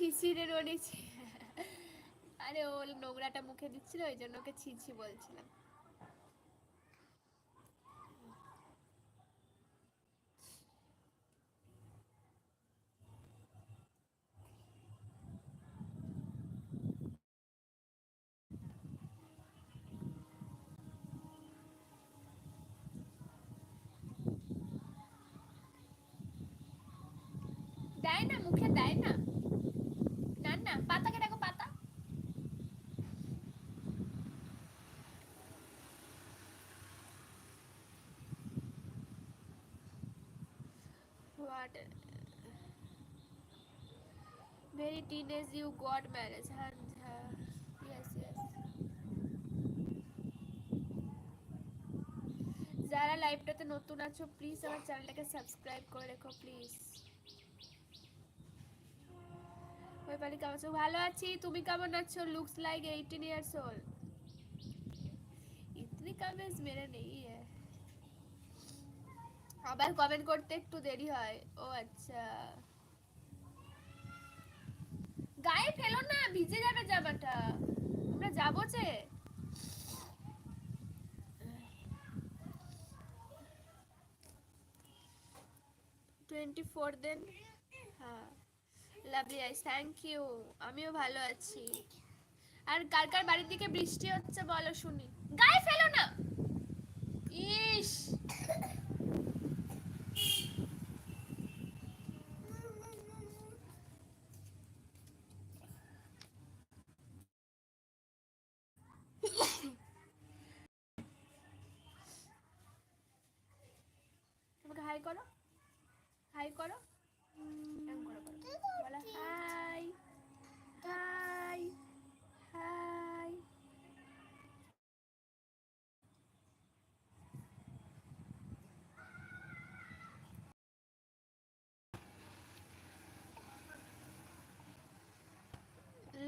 ছিছিরে রনিছি আরে ও নোংরাটা মুখে দিচ্ছিল ওই জন্য ওকে ছিছি বলছিলাম দেয় না মুখে দেয় না না না পাতাকে দেখো পাতা got very teenage you got married and uh, yes yes. যারা লাইভটাতে নতুন আছো প্লিজ আমার চ্যানেলটাকে সাবস্ক্রাইব করে রেখো প্লিজ ওই পালি কেমন আছো? ভালো আছি তুমি কেমন আছো? Looks like eighteen years old ইতনি কামেজ মেরে নেই হ্যাঁ আবার কমেন্ট করতে একটু দেরি হয়। ও আচ্ছা। গায়ে ফেলো না, ভিজে যাবে জামাটা। আমরা যাব যে। টোয়েন্টি ফোর দেন হ্যাঁ। লাভলি আইস থ্যাংক ইউ আমিও ভালো আছি। আর কার কার বাড়ির দিকে বৃষ্টি হচ্ছে, বলো শুনি। গায়ে ফেলো না ইস তোমাকে হাই করো। হাই করো। Hi. Hi. Hi.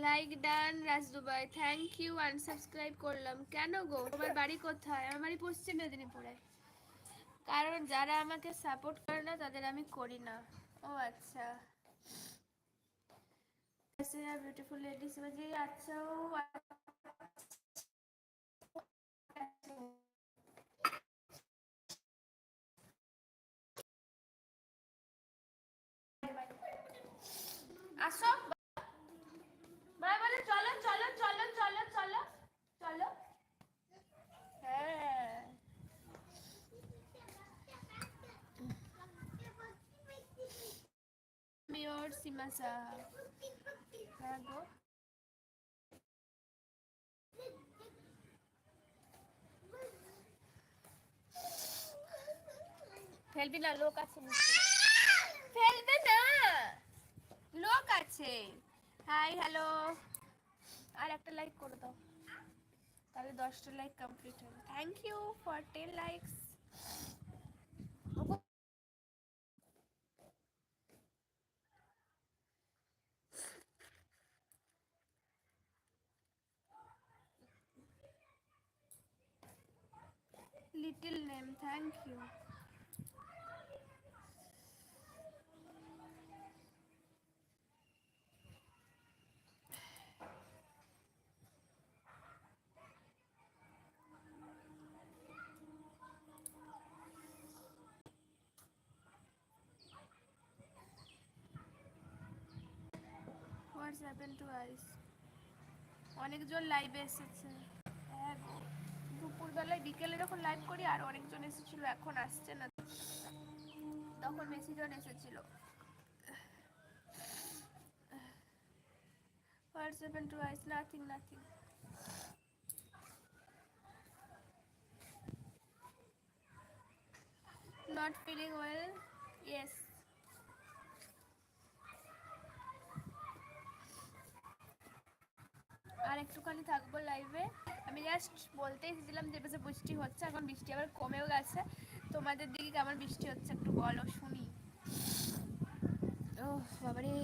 Like done Raj Dubai thank you unsubscribe করলাম। কেন গো? তোমার বাড়ি কোথায়? আমার বাড়ি পশ্চিম মেদিনীপুরে। কারণ যারা আমাকে সাপোর্ট করে না, তাদের আমি করি না। ও আচ্ছা। বিউটিফুল লেডিস বাজে আচ্ছা। আসো। হ্যাঁ গো ফেলবি না লোক আছে ফেলবে না লোক আছে হাই হ্যালো আর একটা লাইক করে দাও তাহলে দশটা লাইক কমপ্লিট হবে thank you for ten likes little name thank you what's happen to ice অনেকজন লাইভে এসেছে। হ্যাঁ দুপুরবেলায় বিকেলে যখন লাইভ এসেছিল, এখন আসছে না। তখন জন এসেছিল। What's happen to ice nothing nothing not feeling well একটুখানি থাকব লাইভে আমি জাস্ট বলতে এসেছিলাম যে পাশে বৃষ্টি হচ্ছে, এখন বৃষ্টি আবার কমেও গেছে। তোমাদের দিকে কেমন বৃষ্টি হচ্ছে একটু বলো, শুনি। ও বাবারে।